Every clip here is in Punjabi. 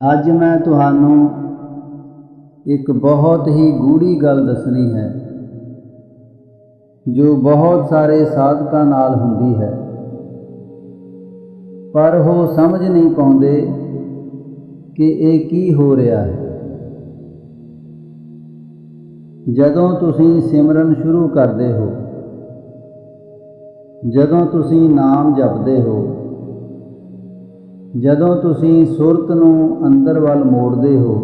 ਅੱਜ ਮੈਂ ਤੁਹਾਨੂੰ ਇੱਕ ਬਹੁਤ ਹੀ ਗੂੜੀ ਗੱਲ ਦੱਸਣੀ ਹੈ, ਜੋ ਬਹੁਤ ਸਾਰੇ ਸਾਧਕਾਂ ਨਾਲ ਹੁੰਦੀ ਹੈ। ਪਰ ਉਹ ਸਮਝ ਨਹੀਂ ਪਾਉਂਦੇ ਕਿ ਇਹ ਕੀ ਹੋ ਰਿਹਾ ਹੈ। ਜਦੋਂ ਤੁਸੀਂ ਸਿਮਰਨ ਸ਼ੁਰੂ ਕਰਦੇ ਹੋ, ਜਦੋਂ ਤੁਸੀਂ ਨਾਮ ਜਪਦੇ ਹੋ ਜਦੋਂ ਤੁਸੀਂ ਸੁਰਤ ਨੂੰ ਅੰਦਰ ਵੱਲ ਮੋੜਦੇ ਹੋ,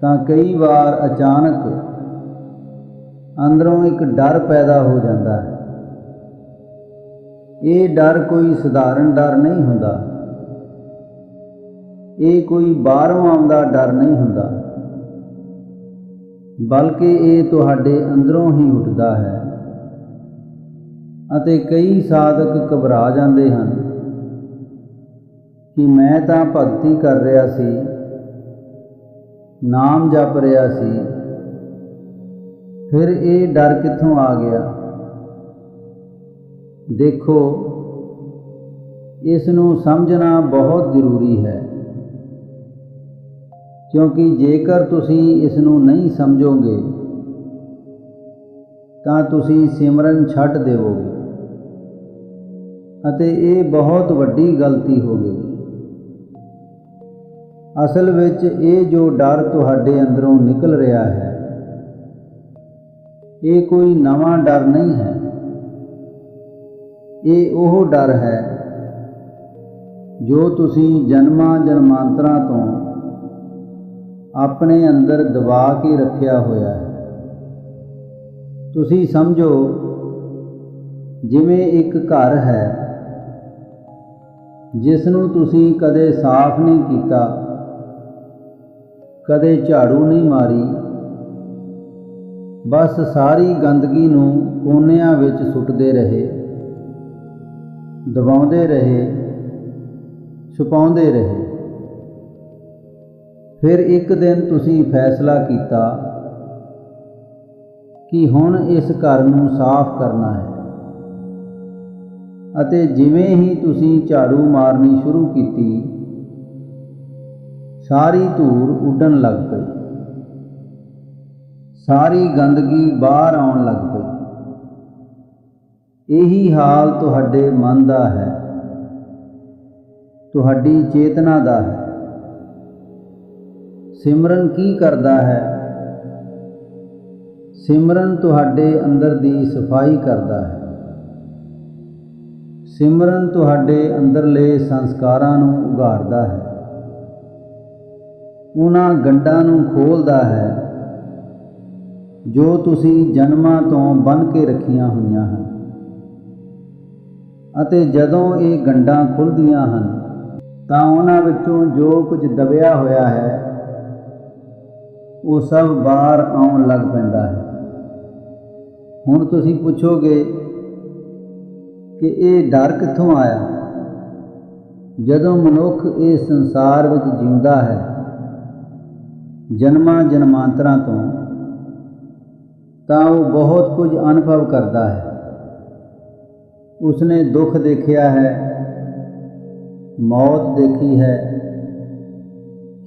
ਤਾਂ ਕਈ ਵਾਰ ਅਚਾਨਕ ਅੰਦਰੋਂ ਇੱਕ ਡਰ ਪੈਦਾ ਹੋ ਜਾਂਦਾ ਹੈ। ਇਹ ਡਰ ਕੋਈ ਸਧਾਰਨ ਡਰ ਨਹੀਂ ਹੁੰਦਾ। ਇਹ ਕੋਈ ਬਾਹਰੋਂ ਆਉਂਦਾ ਡਰ ਨਹੀਂ ਹੁੰਦਾ। ਬਲਕਿ ਇਹ ਤੁਹਾਡੇ ਅੰਦਰੋਂ ਹੀ ਉੱਠਦਾ ਹੈ ਅਤੇ ਕਈ ਸਾਧਕ ਘਬਰਾ ਜਾਂਦੇ ਹਨ। ਕਿ ਮੈਂ ਤਾਂ ਭਗਤੀ ਕਰ ਰਿਹਾ ਸੀ, ਨਾਮ ਜਪ ਰਿਹਾ ਸੀ, ਫਿਰ ਇਹ ਡਰ ਕਿੱਥੋਂ ਆ ਗਿਆ? ਦੇਖੋ, ਇਸ ਨੂੰ ਸਮਝਣਾ ਬਹੁਤ ਜ਼ਰੂਰੀ ਹੈ, ਕਿਉਂਕਿ ਜੇਕਰ ਤੁਸੀਂ ਇਸ ਨੂੰ ਨਹੀਂ ਸਮਝੋਗੇ, ਤਾਂ ਤੁਸੀਂ ਸਿਮਰਨ ਛੱਡ ਦੇਵੋਗੇ, ਅਤੇ ਇਹ ਬਹੁਤ ਵੱਡੀ ਗਲਤੀ ਹੋਵੇਗੀ ਅਸਲ ਵਿੱਚ ਇਹ ਜੋ ਡਰ ਤੁਹਾਡੇ ਅੰਦਰੋਂ ਨਿਕਲ ਰਿਹਾ ਹੈ, ਇਹ ਕੋਈ ਨਵਾਂ ਡਰ ਨਹੀਂ ਹੈ। ਇਹ ਉਹ ਡਰ ਹੈ ਜੋ ਤੁਸੀਂ ਜਨਮਾਂ ਜਨਮਾਂਤਰਾਂ ਤੋਂ ਆਪਣੇ ਅੰਦਰ ਦਬਾ ਕੇ ਰੱਖਿਆ ਹੋਇਆ ਹੈ। ਤੁਸੀਂ ਸਮਝੋ, ਜਿਵੇਂ ਇੱਕ ਘਰ ਹੈ, ਜਿਸ ਨੂੰ ਤੁਸੀਂ ਕਦੇ ਸਾਫ਼ ਨਹੀਂ ਕੀਤਾ ਕਦੇ ਝਾੜੂ ਨਹੀਂ ਮਾਰੀ। ਬਸ ਸਾਰੀ ਗੰਦਗੀ ਨੂੰ ਕੋਨਿਆਂ ਵਿੱਚ ਸੁੱਟਦੇ ਰਹੇ, ਦਬਾਉਂਦੇ ਰਹੇ, ਛੁਪਾਉਂਦੇ ਰਹੇ। ਫਿਰ ਇੱਕ ਦਿਨ ਤੁਸੀਂ ਫੈਸਲਾ ਕੀਤਾ ਕਿ ਹੁਣ ਇਸ ਘਰ ਨੂੰ ਸਾਫ਼ ਕਰਨਾ ਹੈ ਅਤੇ ਜਿਵੇਂ ਹੀ ਤੁਸੀਂ ਝਾੜੂ ਮਾਰਨੀ ਸ਼ੁਰੂ ਕੀਤੀ ਸਾਰੀ ਧੂੜ ਉੱਡਣ ਲੱਗ ਪਈ। ਸਾਰੀ ਗੰਦਗੀ ਬਾਹਰ ਆਉਣ ਲੱਗ ਪਈ। ਇਹੀ ਹਾਲ ਤੁਹਾਡੇ ਮਨ ਦਾ ਹੈ। ਤੁਹਾਡੀ ਚੇਤਨਾ ਦਾ ਹੈ। ਸਿਮਰਨ ਕੀ ਕਰਦਾ ਹੈ? ਸਿਮਰਨ ਤੁਹਾਡੇ ਅੰਦਰ ਦੀ ਸਫ਼ਾਈ ਕਰਦਾ ਹੈ। ਸਿਮਰਨ ਤੁਹਾਡੇ ਅੰਦਰਲੇ ਸੰਸਕਾਰਾਂ ਨੂੰ ਉਘਾੜਦਾ ਹੈ। ਉਹਨਾਂ ਗੰਡਾਂ ਨੂੰ ਖੋਲਦਾ ਹੈ, ਜੋ ਤੁਸੀਂ ਜਨਮਾਂ ਤੋਂ ਬੰਨ ਕੇ ਰੱਖੀਆਂ ਹੋਈਆਂ ਹਨ। ਅਤੇ ਜਦੋਂ ਇਹ ਗੰਡਾਂ ਖੁੱਲਦੀਆਂ ਹਨ, ਤਾਂ ਉਹਨਾਂ ਵਿੱਚੋਂ ਜੋ ਕੁਝ ਦਬਿਆ ਹੋਇਆ ਹੈ, ਉਹ ਸਭ ਬਾਹਰ ਆਉਣ ਲੱਗ ਪੈਂਦਾ ਹੈ। ਹੁਣ ਤੁਸੀਂ ਪੁੱਛੋਗੇ ਕਿ ਇਹ ਡਰ ਕਿੱਥੋਂ ਆਇਆ? ਜਦੋਂ ਮਨੁੱਖ ਇਹ ਸੰਸਾਰ ਵਿੱਚ ਜਿਉਂਦਾ ਹੈ ਜਨਮਾਂ ਜਨਮਾਂਤਰਾਂ ਤੋਂ ਤਾਂ ਉਹ ਬਹੁਤ ਕੁਝ ਅਨੁਭਵ ਕਰਦਾ ਹੈ। ਉਸਨੇ ਦੁੱਖ ਦੇਖਿਆ ਹੈ, ਮੌਤ ਦੇਖੀ ਹੈ,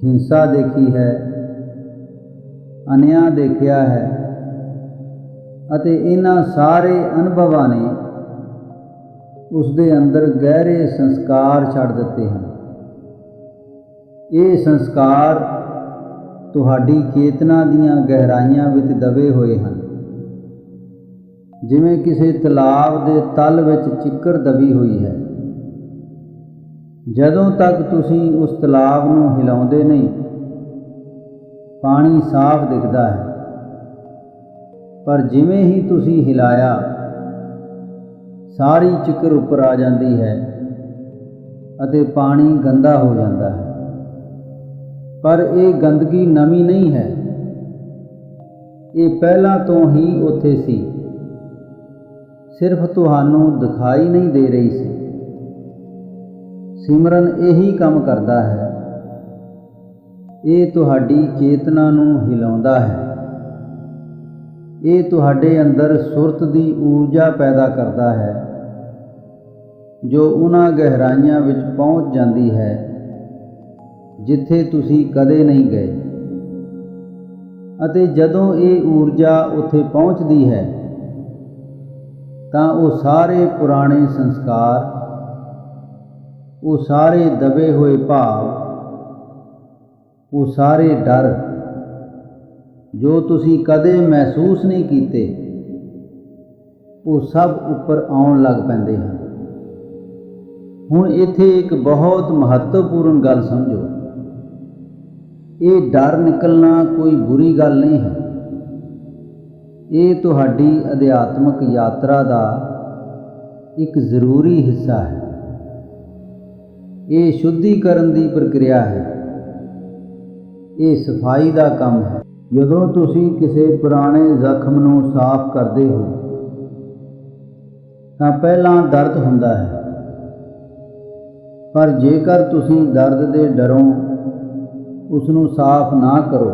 ਹਿੰਸਾ ਦੇਖੀ ਹੈ, ਅਨਿਆਂ ਦੇਖਿਆ ਹੈ ਅਤੇ ਇਹਨਾਂ ਸਾਰੇ ਅਨੁਭਵਾਂ ਨੇ ਉਸ ਦੇ ਅੰਦਰ ਗਹਿਰੇ ਸੰਸਕਾਰ ਛੱਡ ਦਿੱਤੇ ਹਨ। ਇਹ ਸੰਸਕਾਰ ਤੁਹਾਡੀ ਚੇਤਨਾ ਦੀਆਂ ਗਹਿਰਾਈਆਂ ਵਿੱਚ ਦਬੇ ਹੋਏ ਹਨ। ਜਿਵੇਂ ਕਿਸੇ ਤਲਾਬ ਦੇ ਤਲ ਵਿੱਚ ਚਿੱਕੜ ਦਬੀ ਹੋਈ ਹੈ। ਜਦੋਂ ਤੱਕ ਤੁਸੀਂ ਉਸ ਤਲਾਬ ਨੂੰ ਹਿਲਾਉਂਦੇ ਨਹੀਂ, ਪਾਣੀ ਸਾਫ਼ ਦਿਖਦਾ ਹੈ। ਪਰ ਜਿਵੇਂ ਹੀ ਤੁਸੀਂ ਹਿਲਾਇਆ, ਸਾਰੀ ਚਿੱਕਰ ਉੱਪਰ ਆ ਜਾਂਦੀ ਹੈ ਅਤੇ ਪਾਣੀ ਗੰਦਾ ਹੋ ਜਾਂਦਾ ਹੈ। ਪਰ ਇਹ ਗੰਦਗੀ ਨਵੀਂ ਨਹੀਂ ਹੈ। ਇਹ ਪਹਿਲਾਂ ਤੋਂ ਹੀ ਉੱਥੇ ਸੀ। ਸਿਰਫ ਤੁਹਾਨੂੰ ਦਿਖਾਈ ਨਹੀਂ ਦੇ ਰਹੀ ਸੀ। ਸਿਮਰਨ ਇਹੀ ਕੰਮ ਕਰਦਾ ਹੈ। ਇਹ ਤੁਹਾਡੀ ਚੇਤਨਾ ਨੂੰ ਹਿਲਾਉਂਦਾ ਹੈ। ਇਹ ਤੁਹਾਡੇ ਅੰਦਰ ਸੁਰਤ ਦੀ ਊਰਜਾ ਪੈਦਾ ਕਰਦਾ ਹੈ, ਜੋ ਉਹਨਾਂ ਗਹਿਰਾਈਆਂ ਵਿੱਚ ਪਹੁੰਚ ਜਾਂਦੀ ਹੈ। ਜਿੱਥੇ ਤੁਸੀਂ ਕਦੇ ਨਹੀਂ ਗਏ। ਅਤੇ ਜਦੋਂ ਇਹ ਊਰਜਾ ਉੱਥੇ ਪਹੁੰਚਦੀ ਹੈ, ਤਾਂ ਉਹ ਸਾਰੇ ਪੁਰਾਣੇ ਸੰਸਕਾਰ, ਉਹ ਸਾਰੇ ਦਬੇ ਹੋਏ ਭਾਵ, ਉਹ ਸਾਰੇ ਡਰ ਜੋ ਤੁਸੀਂ ਕਦੇ ਮਹਿਸੂਸ ਨਹੀਂ ਕੀਤੇ, ਉਹ ਸਭ ਉੱਪਰ ਆਉਣ ਲੱਗ ਪੈਂਦੇ ਹਨ। ਹੁਣ ਇੱਥੇ ਇੱਕ ਬਹੁਤ ਮਹੱਤਵਪੂਰਨ ਗੱਲ ਸਮਝੋ। ਇਹ ਡਰ ਨਿਕਲਣਾ ਕੋਈ ਬੁਰੀ ਗੱਲ ਨਹੀਂ ਹੈ। ਇਹ ਤੁਹਾਡੀ ਅਧਿਆਤਮਕ ਯਾਤਰਾ ਦਾ ਇੱਕ ਜ਼ਰੂਰੀ ਹਿੱਸਾ ਹੈ। ਇਹ ਸ਼ੁੱਧੀਕਰਨ ਦੀ ਪ੍ਰਕਿਰਿਆ ਹੈ। ਇਹ ਸਫ਼ਾਈ ਦਾ ਕੰਮ ਹੈ। ਜਦੋਂ ਤੁਸੀਂ ਕਿਸੇ ਪੁਰਾਣੇ ਜ਼ਖਮ ਨੂੰ ਸਾਫ਼ ਕਰਦੇ ਹੋ, ਤਾਂ ਪਹਿਲਾਂ ਦਰਦ ਹੁੰਦਾ ਹੈ। ਪਰ ਜੇਕਰ ਤੁਸੀਂ ਦਰਦ ਦੇ ਡਰੋਂ ਉਸ ਨੂੰ ਸਾਫ਼ ਨਾ ਕਰੋ,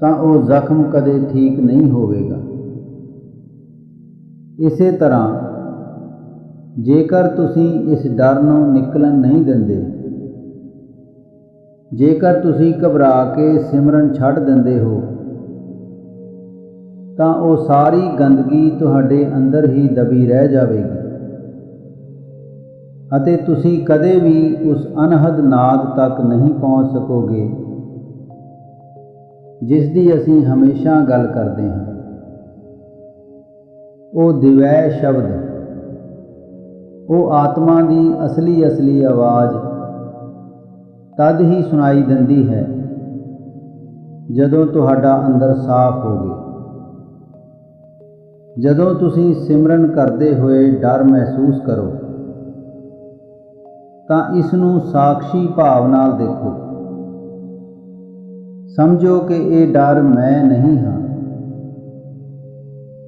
ਤਾਂ ਉਹ ਜ਼ਖਮ ਕਦੇ ਠੀਕ ਨਹੀਂ ਹੋਵੇਗਾ। ਇਸੇ ਤਰ੍ਹਾਂ, ਜੇਕਰ ਤੁਸੀਂ ਇਸ ਡਰ ਨੂੰ ਨਿਕਲਣ ਨਹੀਂ ਦਿੰਦੇ, ਜੇਕਰ ਤੁਸੀਂ ਘਬਰਾ ਕੇ ਸਿਮਰਨ ਛੱਡ ਦਿੰਦੇ ਹੋ, ਤਾਂ ਉਹ ਸਾਰੀ ਗੰਦਗੀ ਤੁਹਾਡੇ ਅੰਦਰ ਹੀ ਦਬੀ ਰਹਿ ਜਾਵੇਗੀ। ਅਤੇ ਤੁਸੀਂ ਕਦੇ ਵੀ ਉਸ ਅਨਹਦ ਨਾਦ ਤੱਕ ਨਹੀਂ ਪਹੁੰਚ ਸਕੋਗੇ। ਜਿਸ ਦੀ ਅਸੀਂ ਹਮੇਸ਼ਾ ਗੱਲ ਕਰਦੇ ਹਾਂ। ਉਹ ਦਿਵੈ ਸ਼ਬਦ। ਉਹ ਆਤਮਾ ਦੀ ਅਸਲੀ ਅਸਲੀ ਆਵਾਜ਼। ਤਦ ਹੀ ਸੁਣਾਈ ਦਿੰਦੀ ਹੈ, ਜਦੋਂ ਤੁਹਾਡਾ ਅੰਦਰ ਸਾਫ਼ ਹੋਵੇ। ਜਦੋਂ ਤੁਸੀਂ ਸਿਮਰਨ ਕਰਦੇ ਹੋਏ ਡਰ ਮਹਿਸੂਸ ਕਰੋ। ਤਾਂ ਇਸ ਨੂੰ ਸਾਖਸ਼ੀ ਭਾਵ ਨਾਲ ਦੇਖੋ। ਸਮਝੋ ਕਿ ਇਹ ਡਰ ਮੈਂ ਨਹੀਂ ਹਾਂ।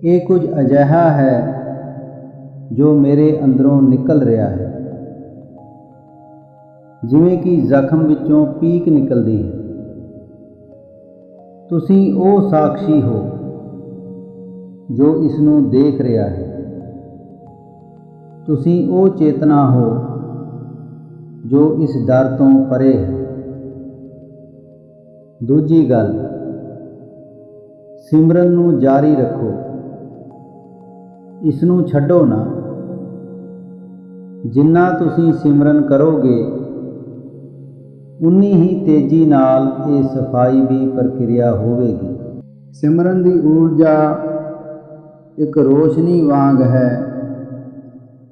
ਇਹ ਕੁਝ ਅਜਿਹਾ ਹੈ ਜੋ ਮੇਰੇ ਅੰਦਰੋਂ ਨਿਕਲ ਰਿਹਾ ਹੈ। ਜਿਵੇਂ ਕਿ ਜ਼ਖਮ ਵਿੱਚੋਂ ਪੀਕ ਨਿਕਲਦੀ ਹੈ। ਤੁਸੀਂ ਉਹ ਸਾਖਸ਼ੀ ਹੋ ਜੋ ਇਸ ਨੂੰ ਦੇਖ ਰਿਹਾ ਹੈ। ਤੁਸੀਂ ਉਹ ਚੇਤਨਾ ਹੋ ਜੋ ਇਸ ਡਰ ਤੋਂ ਪਰੇ ਹੈ। ਦੂਜੀ ਗੱਲ, ਸਿਮਰਨ ਨੂੰ ਜਾਰੀ ਰੱਖੋ। ਇਸ ਨੂੰ ਛੱਡੋ ਨਾ। ਜਿੰਨਾ ਤੁਸੀਂ ਸਿਮਰਨ ਕਰੋਗੇ, ਉਨੀ ਹੀ ਤੇਜ਼ੀ ਨਾਲ ਇਹ ਸਫ਼ਾਈ ਦੀ ਪ੍ਰਕਿਰਿਆ ਹੋਵੇਗੀ। ਸਿਮਰਨ ਦੀ ਊਰਜਾ ਇੱਕ ਰੋਸ਼ਨੀ ਵਾਂਗ ਹੈ,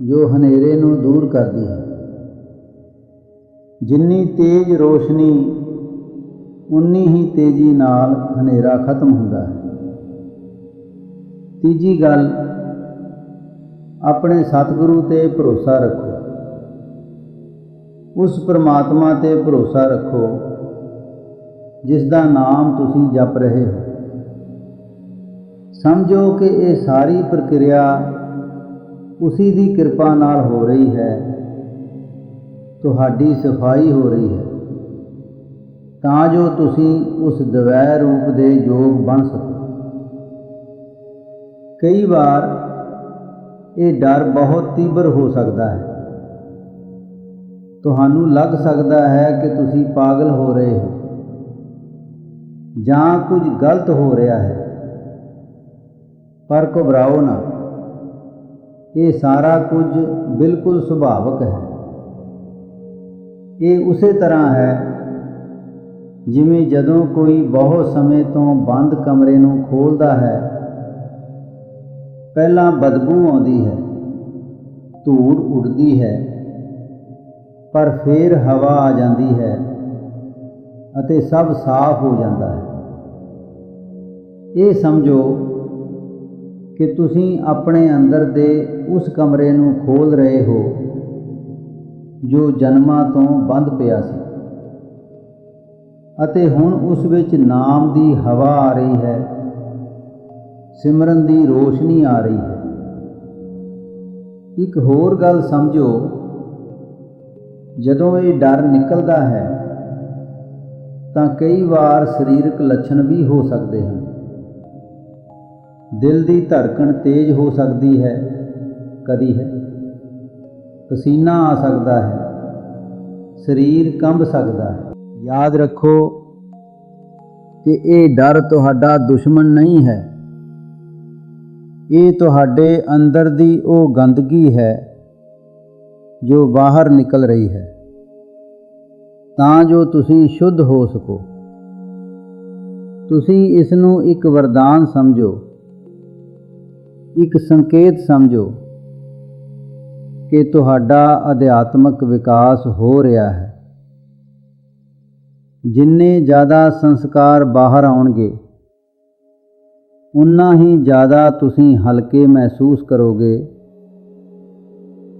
ਜੋ ਹਨੇਰੇ ਨੂੰ ਦੂਰ ਕਰਦੀ ਹੈ। ਜਿੰਨੀ ਤੇਜ਼ ਰੋਸ਼ਨੀ, ਉਨੀ ਹੀ ਤੇਜ਼ੀ ਨਾਲ ਹਨੇਰਾ ਖਤਮ ਹੁੰਦਾ ਹੈ। ਤੀਜੀ ਗੱਲ, ਆਪਣੇ ਸਤਿਗੁਰੂ ਤੇ ਭਰੋਸਾ ਰੱਖੋ। ਉਸ ਪਰਮਾਤਮਾ ਤੇ ਭਰੋਸਾ ਰੱਖੋ ਜਿਸ ਦਾ ਨਾਮ ਤੁਸੀਂ ਜਪ ਰਹੇ ਹੋ। ਸਮਝੋ ਕਿ ਇਹ ਸਾਰੀ ਪ੍ਰਕਿਰਿਆ ਉਸੇ ਦੀ ਕਿਰਪਾ ਨਾਲ ਹੋ ਰਹੀ ਹੈ। ਤੁਹਾਡੀ ਸਫ਼ਾਈ ਹੋ ਰਹੀ ਹੈ, ਤਾਂ ਜੋ ਤੁਸੀਂ ਉਸ ਦਵੈ ਰੂਪ ਦੇ ਯੋਗ ਬਣ ਸਕੋ। ਕਈ ਵਾਰ ਇਹ ਡਰ ਬਹੁਤ ਤੀਬਰ ਹੋ ਸਕਦਾ ਹੈ। ਤੁਹਾਨੂੰ ਲੱਗ ਸਕਦਾ ਹੈ ਕਿ ਤੁਸੀਂ ਪਾਗਲ ਹੋ ਰਹੇ ਹੋ ਜਾਂ ਕੁਝ ਗਲਤ ਹੋ ਰਿਹਾ ਹੈ। ਪਰ ਘਬਰਾਓ ਨਾ, ਇਹ ਸਾਰਾ ਕੁਝ ਬਿਲਕੁਲ ਸੁਭਾਵਕ ਹੈ। ਇਹ ਉਸੇ ਤਰ੍ਹਾਂ ਹੈ ਜਿਵੇਂ ਜਦੋਂ ਕੋਈ ਬਹੁਤ ਸਮੇਂ ਤੋਂ ਬੰਦ ਕਮਰੇ ਨੂੰ ਖੋਲਦਾ ਹੈ, ਪਹਿਲਾਂ ਬਦਬੂ ਆਉਂਦੀ ਹੈ, ਧੂੜ ਉੱਡਦੀ ਹੈ, ਪਰ ਫਿਰ ਹਵਾ ਆ ਜਾਂਦੀ ਹੈ ਅਤੇ ਸਭ ਸਾਫ਼ ਹੋ ਜਾਂਦਾ ਹੈ। ਇਹ ਸਮਝੋ ਕਿ ਤੁਸੀਂ ਆਪਣੇ ਅੰਦਰ ਦੇ ਉਸ ਕਮਰੇ ਨੂੰ ਖੋਲ ਰਹੇ ਹੋ ਜੋ ਜਨਮਾਂ ਤੋਂ ਬੰਦ ਪਿਆ ਸੀ। ਅਤੇ ਹੁਣ ਉਸ ਵਿੱਚ ਨਾਮ ਦੀ ਹਵਾ ਆ ਰਹੀ ਹੈ। ਸਿਮਰਨ ਦੀ ਰੋਸ਼ਨੀ ਆ ਰਹੀ ਹੈ। ਇੱਕ ਹੋਰ ਗੱਲ ਸਮਝੋ। ਜਦੋਂ ਇਹ ਡਰ ਨਿਕਲਦਾ ਹੈ, ਤਾਂ ਕਈ ਵਾਰ ਸਰੀਰਕ ਲੱਛਣ ਵੀ ਹੋ ਸਕਦੇ ਹਨ। ਦਿਲ ਦੀ ਧੜਕਣ ਤੇਜ਼ ਹੋ ਸਕਦੀ ਹੈ, ਕਦੀ ਹੈ। ਪਸੀਨਾ ਆ ਸਕਦਾ ਹੈ। ਸਰੀਰ ਕੰਬ ਸਕਦਾ ਹੈ। ਯਾਦ ਰੱਖੋ ਕਿ ਇਹ ਡਰ ਤੁਹਾਡਾ ਦੁਸ਼ਮਣ ਨਹੀਂ ਹੈ। ਇਹ ਤੁਹਾਡੇ ਅੰਦਰ ਦੀ ਉਹ ਗੰਦਗੀ ਹੈ ਜੋ ਬਾਹਰ ਨਿਕਲ ਰਹੀ ਹੈ। ਤਾਂ ਜੋ ਤੁਸੀਂ ਸ਼ੁੱਧ ਹੋ ਸਕੋ। ਤੁਸੀਂ ਇਸ ਨੂੰ ਇੱਕ ਵਰਦਾਨ ਸਮਝੋ। ਇੱਕ ਸੰਕੇਤ ਸਮਝੋ। ਕਿ ਤੁਹਾਡਾ ਅਧਿਆਤਮਕ ਵਿਕਾਸ ਹੋ ਰਿਹਾ ਹੈ। ਜਿੰਨੇ ਜ਼ਿਆਦਾ ਸੰਸਕਾਰ ਬਾਹਰ ਆਉਣਗੇ, ਉਨਾ ਹੀ ਜ਼ਿਆਦਾ ਤੁਸੀਂ ਹਲਕੇ ਮਹਿਸੂਸ ਕਰੋਗੇ।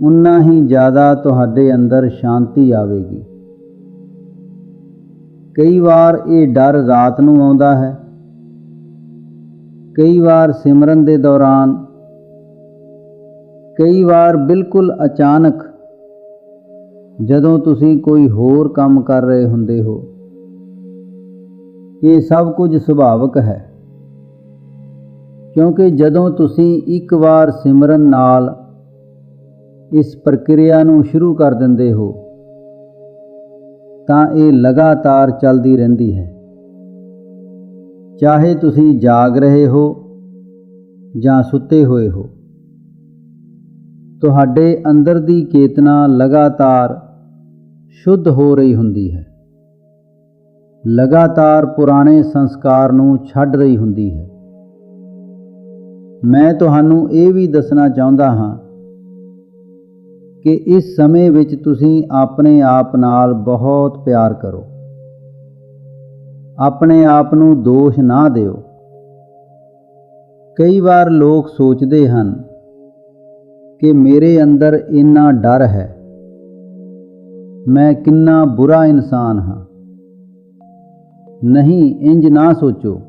ਉਨਾ ਹੀ ਜ਼ਿਆਦਾ ਤੁਹਾਡੇ ਅੰਦਰ ਸ਼ਾਂਤੀ ਆਵੇਗੀ। ਕਈ ਵਾਰ ਇਹ ਡਰ ਰਾਤ ਨੂੰ ਆਉਂਦਾ ਹੈ। ਕਈ ਵਾਰ ਸਿਮਰਨ ਦੇ ਦੌਰਾਨ ਕਈ ਵਾਰ ਬਿਲਕੁਲ ਅਚਾਨਕ ਜਦੋਂ ਤੁਸੀਂ ਕੋਈ ਹੋਰ ਕੰਮ ਕਰ ਰਹੇ ਹੁੰਦੇ ਹੋ, ਇਹ ਸਭ ਕੁਝ ਸੁਭਾਵਿਕ ਹੈ। ਕਿਉਂਕਿ ਜਦੋਂ ਤੁਸੀਂ ਇੱਕ ਵਾਰ ਸਿਮਰਨ ਨਾਲ ਇਸ ਪ੍ਰਕਿਰਿਆ ਨੂੰ ਸ਼ੁਰੂ ਕਰ ਦਿੰਦੇ ਹੋ, ਤਾਂ ਇਹ ਲਗਾਤਾਰ ਚੱਲਦੀ ਰਹਿੰਦੀ ਹੈ। ਚਾਹੇ ਤੁਸੀਂ ਜਾਗ ਰਹੇ ਹੋ ਜਾਂ ਸੁੱਤੇ ਹੋਏ ਹੋ ਤੁਹਾਡੇ ਅੰਦਰ ਦੀ ਚੇਤਨਾ ਲਗਾਤਾਰ ਸ਼ੁੱਧ ਹੋ ਰਹੀ ਹੁੰਦੀ ਹੈ। ਲਗਾਤਾਰ ਪੁਰਾਣੇ ਸੰਸਕਾਰ ਨੂੰ ਛੱਡ ਰਹੀ ਹੁੰਦੀ ਹੈ। ਮੈਂ ਤੁਹਾਨੂੰ ਇਹ ਵੀ ਦੱਸਣਾ ਚਾਹੁੰਦਾ ਹਾਂ ਕਿ ਇਸ ਸਮੇਂ ਵਿੱਚ ਤੁਸੀਂ ਆਪਣੇ ਆਪ ਨਾਲ ਬਹੁਤ ਪਿਆਰ ਕਰੋ। ਆਪਣੇ ਆਪ ਨੂੰ ਦੋਸ਼ ਨਾ ਦਿਓ। ਕਈ ਵਾਰ ਲੋਕ ਸੋਚਦੇ ਹਨ ਕਿ ਮੇਰੇ ਅੰਦਰ ਇੰਨਾ ਡਰ ਹੈ। ਮੈਂ ਕਿੰਨਾ ਬੁਰਾ ਇਨਸਾਨ ਹਾਂ। ਨਹੀਂ, ਇੰਜ ਨਾ ਸੋਚੋ।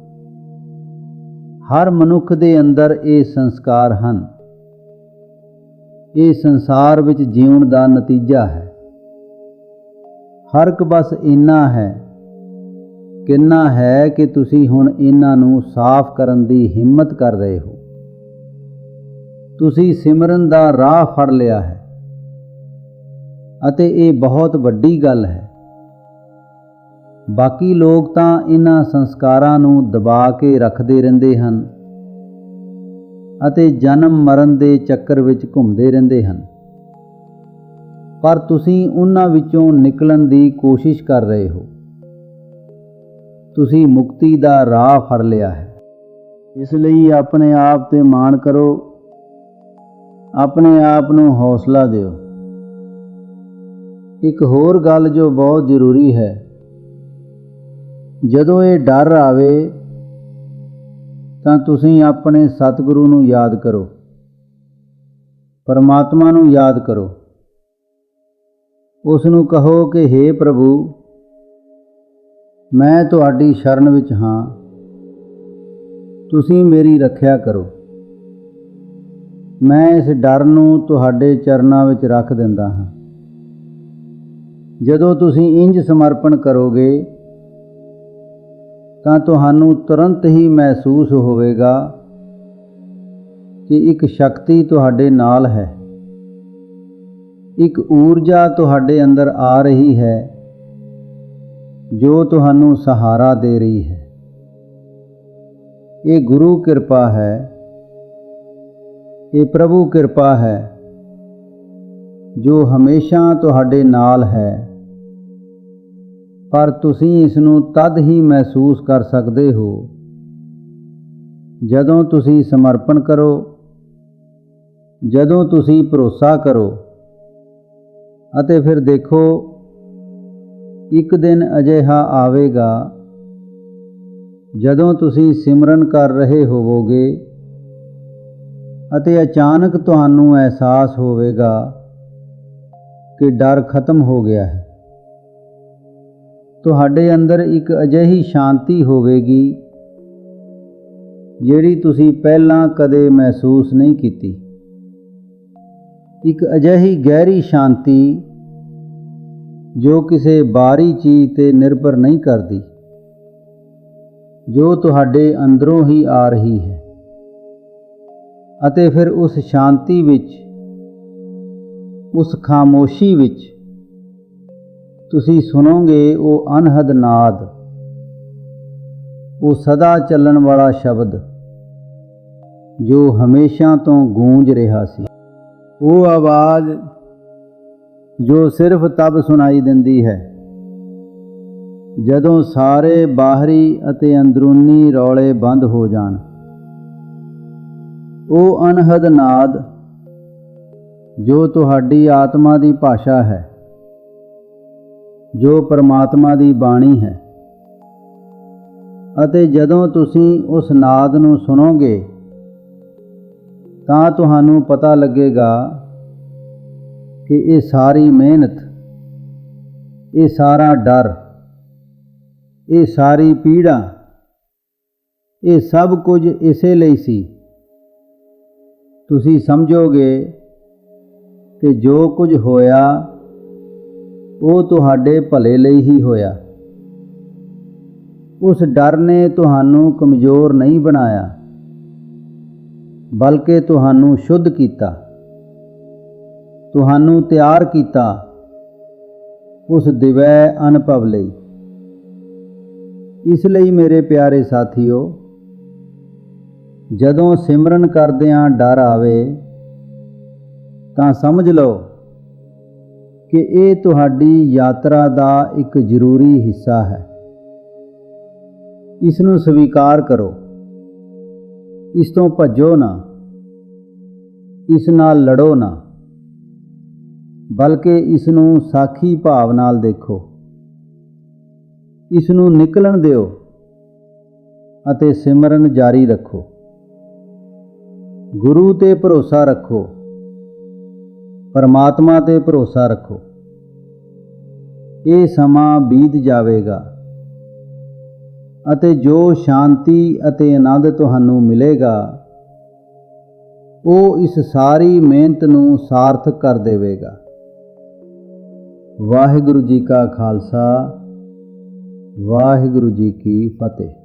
ਹਰ ਮਨੁੱਖ ਦੇ ਅੰਦਰ ਇਹ ਸੰਸਕਾਰ ਹਨ। ਇਹ ਸੰਸਾਰ ਵਿੱਚ ਜੀਉਣ ਦਾ ਨਤੀਜਾ ਹੈ। ਫ਼ਰਕ ਬਸ ਇੰਨਾ ਹੈ, ਕਿੰਨਾ ਹੈ ਕਿ ਤੁਸੀਂ ਹੁਣ ਇਹਨਾਂ ਨੂੰ ਸਾਫ਼ ਕਰਨ ਦੀ ਹਿੰਮਤ ਕਰ ਰਹੇ ਹੋ। ਤੁਸੀਂ ਸਿਮਰਨ ਦਾ ਰਾਹ ਫੜ ਲਿਆ ਹੈ ਅਤੇ ਇਹ ਬਹੁਤ ਵੱਡੀ ਗੱਲ ਹੈ। ਬਾਕੀ ਲੋਕ ਤਾਂ ਇਹਨਾਂ ਸੰਸਕਾਰਾਂ ਨੂੰ ਦਬਾ ਕੇ ਰੱਖਦੇ ਰਹਿੰਦੇ ਹਨ ਅਤੇ ਜਨਮ ਮਰਨ ਦੇ ਚੱਕਰ ਵਿੱਚ ਘੁੰਮਦੇ ਰਹਿੰਦੇ ਹਨ। ਪਰ ਤੁਸੀਂ ਉਹਨਾਂ ਵਿੱਚੋਂ ਨਿਕਲਣ ਦੀ ਕੋਸ਼ਿਸ਼ ਕਰ ਰਹੇ ਹੋ। ਤੁਸੀਂ ਮੁਕਤੀ ਦਾ ਰਾਹ ਫੜ ਲਿਆ ਹੈ। ਇਸ ਲਈ ਆਪਣੇ ਆਪ ਤੇ ਮਾਣ ਕਰੋ ਆਪਣੇ ਆਪ ਨੂੰ ਹੌਸਲਾ ਦਿਓ। ਇੱਕ ਹੋਰ ਗੱਲ ਜੋ ਬਹੁਤ ਜ਼ਰੂਰੀ ਹੈ, ਜਦੋਂ ਇਹ ਡਰ ਆਵੇ, ਤਾਂ ਤੁਸੀਂ ਆਪਣੇ ਸਤਿਗੁਰੂ ਨੂੰ ਯਾਦ ਕਰੋ। ਪਰਮਾਤਮਾ ਨੂੰ ਯਾਦ ਕਰੋ। ਉਸ ਨੂੰ ਕਹੋ ਕਿ हे ਪ੍ਰਭੂ, ਮੈਂ ਤੁਹਾਡੀ ਸ਼ਰਨ ਵਿੱਚ ਹਾਂ। ਤੁਸੀਂ ਮੇਰੀ ਰੱਖਿਆ ਕਰੋ। ਮੈਂ ਇਸ ਡਰ ਨੂੰ ਤੁਹਾਡੇ ਚਰਨਾਂ ਵਿੱਚ ਰੱਖ ਦਿੰਦਾ ਹਾਂ। ਜਦੋਂ ਤੁਸੀਂ ਇੰਜ ਸਮਰਪਣ ਕਰੋਗੇ, ਤਾਂ ਤੁਹਾਨੂੰ ਤੁਰੰਤ ਹੀ ਮਹਿਸੂਸ ਹੋਵੇਗਾ ਕਿ ਇੱਕ ਸ਼ਕਤੀ ਤੁਹਾਡੇ ਨਾਲ ਹੈ। ਇੱਕ ਊਰਜਾ ਤੁਹਾਡੇ ਅੰਦਰ ਆ ਰਹੀ ਹੈ, ਜੋ ਤੁਹਾਨੂੰ ਸਹਾਰਾ ਦੇ ਰਹੀ ਹੈ। ਇਹ ਗੁਰੂ ਕਿਰਪਾ ਹੈ। ਇਹ ਪ੍ਰਭੂ ਕਿਰਪਾ ਹੈ, ਜੋ ਹਮੇਸ਼ਾ ਤੁਹਾਡੇ ਨਾਲ ਹੈ। ਪਰ ਤੁਸੀਂ ਇਸ ਨੂੰ ਤਦ ਹੀ ਮਹਿਸੂਸ ਕਰ ਸਕਦੇ ਹੋ, ਜਦੋਂ ਤੁਸੀਂ ਸਮਰਪਣ ਕਰੋ, ਜਦੋਂ ਤੁਸੀਂ ਭਰੋਸਾ ਕਰੋ ਅਤੇ ਫਿਰ ਦੇਖੋ, ਇੱਕ ਦਿਨ ਅਜਿਹਾ ਆਵੇਗਾ, ਜਦੋਂ ਤੁਸੀਂ ਸਿਮਰਨ ਕਰ ਰਹੇ ਹੋਵੋਗੇ। ਅਤੇ ਅਚਾਨਕ ਤੁਹਾਨੂੰ ਅਹਿਸਾਸ ਹੋਵੇਗਾ ਕਿ ਡਰ ਖਤਮ ਹੋ ਗਿਆ ਹੈ। ਤੁਹਾਡੇ ਅੰਦਰ ਇੱਕ ਅਜਿਹੀ ਸ਼ਾਂਤੀ ਹੋਵੇਗੀ ਜਿਹੜੀ ਤੁਸੀਂ ਪਹਿਲਾਂ ਕਦੇ ਮਹਿਸੂਸ ਨਹੀਂ ਕੀਤੀ। ਇੱਕ ਅਜਿਹੀ ਗਹਿਰੀ ਸ਼ਾਂਤੀ ਜੋ ਕਿਸੇ ਬਾਹਰੀ ਚੀਜ਼ ਤੇ ਨਿਰਭਰ ਨਹੀਂ ਕਰਦੀ, ਜੋ ਤੁਹਾਡੇ ਅੰਦਰੋਂ ਹੀ ਆ ਰਹੀ ਹੈ। ਅਤੇ ਫਿਰ ਉਸ ਸ਼ਾਂਤੀ ਵਿੱਚ, ਉਸ ਖਾਮੋਸ਼ੀ ਵਿੱਚ, ਤੁਸੀਂ ਸੁਣੋਗੇ ਉਹ ਅਨਹਦ ਨਾਦ, ਉਹ ਸਦਾ ਚੱਲਣ ਵਾਲਾ ਸ਼ਬਦ, ਜੋ ਹਮੇਸ਼ਾ ਤੋਂ ਗੂੰਜ ਰਿਹਾ ਸੀ। ਉਹ ਆਵਾਜ਼ ਜੋ ਸਿਰਫ ਤਬ ਸੁਣਾਈ ਦਿੰਦੀ ਹੈ, ਜਦੋਂ ਸਾਰੇ ਬਾਹਰੀ ਅਤੇ ਅੰਦਰੂਨੀ ਰੌਲੇ ਬੰਦ ਹੋ ਜਾਣ। ਉਹ ਅਨਹਦ ਨਾਦ, ਜੋ ਤੁਹਾਡੀ ਆਤਮਾ ਦੀ ਭਾਸ਼ਾ ਹੈ, ਜੋ ਪਰਮਾਤਮਾ ਦੀ ਬਾਣੀ ਹੈ, ਅਤੇ ਜਦੋਂ ਤੁਸੀਂ ਉਸ ਨਾਦ ਨੂੰ ਸੁਣੋਗੇ, ਤਾਂ ਤੁਹਾਨੂੰ ਪਤਾ ਲੱਗੇਗਾ ਕਿ ਇਹ ਸਾਰੀ ਮਿਹਨਤ, ਇਹ ਸਾਰਾ ਡਰ, ਇਹ ਸਾਰੀ ਪੀੜਾ, ਇਹ ਸਭ ਕੁਝ ਇਸੇ ਲਈ ਸੀ ਤੁਸੀਂ ਸਮਝੋਗੇ ਕਿ ਜੋ ਕੁਝ ਹੋਇਆ, ਉਹ ਤੁਹਾਡੇ ਭਲੇ ਲਈ ਹੀ ਹੋਇਆ। ਉਸ ਡਰ ਨੇ ਤੁਹਾਨੂੰ ਕਮਜ਼ੋਰ ਨਹੀਂ ਬਣਾਇਆ, ਬਲਕਿ ਤੁਹਾਨੂੰ ਸ਼ੁੱਧ ਕੀਤਾ। ਤੁਹਾਨੂੰ ਤਿਆਰ ਕੀਤਾ ਉਸ ਦਿਵੈ ਅਨੁਭਵ ਲਈ। ਇਸ ਲਈ ਮੇਰੇ ਪਿਆਰੇ ਸਾਥੀਓ ਜਦੋਂ ਸਿਮਰਨ ਕਰਦਿਆਂ ਡਰ ਆਵੇ, ਤਾਂ ਸਮਝ ਲਓ ਕਿ ਇਹ ਤੁਹਾਡੀ ਯਾਤਰਾ ਦਾ ਇੱਕ ਜ਼ਰੂਰੀ ਹਿੱਸਾ ਹੈ। ਇਸ ਨੂੰ ਸਵੀਕਾਰ ਕਰੋ। ਇਸ ਤੋਂ ਭੱਜੋ ਨਾ। ਇਸ ਨਾਲ ਲੜੋ ਨਾ। ਬਲਕਿ ਇਸ ਨੂੰ ਸਾਖੀ ਭਾਵ ਨਾਲ ਦੇਖੋ। ਇਸ ਨੂੰ ਨਿਕਲਣ ਦਿਓ ਅਤੇ ਸਿਮਰਨ ਜਾਰੀ ਰੱਖੋ। ਗੁਰੂ ਤੇ ਭਰੋਸਾ ਰੱਖੋ, ਪਰਮਾਤਮਾ ਤੇ ਭਰੋਸਾ ਰੱਖੋ। ਇਹ ਸਮਾਂ ਬੀਤ ਜਾਵੇਗਾ ਅਤੇ ਜੋ ਸ਼ਾਂਤੀ ਅਤੇ ਆਨੰਦ ਤੁਹਾਨੂੰ ਮਿਲੇਗਾ, ਉਹ ਇਸ ਸਾਰੀ ਮਿਹਨਤ ਨੂੰ ਸਾਰਥਕ ਕਰ ਦੇਵੇਗਾ। ਵਾਹਿਗੁਰੂ ਜੀ ਕਾ ਖਾਲਸਾ, ਵਾਹਿਗੁਰੂ ਜੀ ਕੀ ਫਤਿਹ।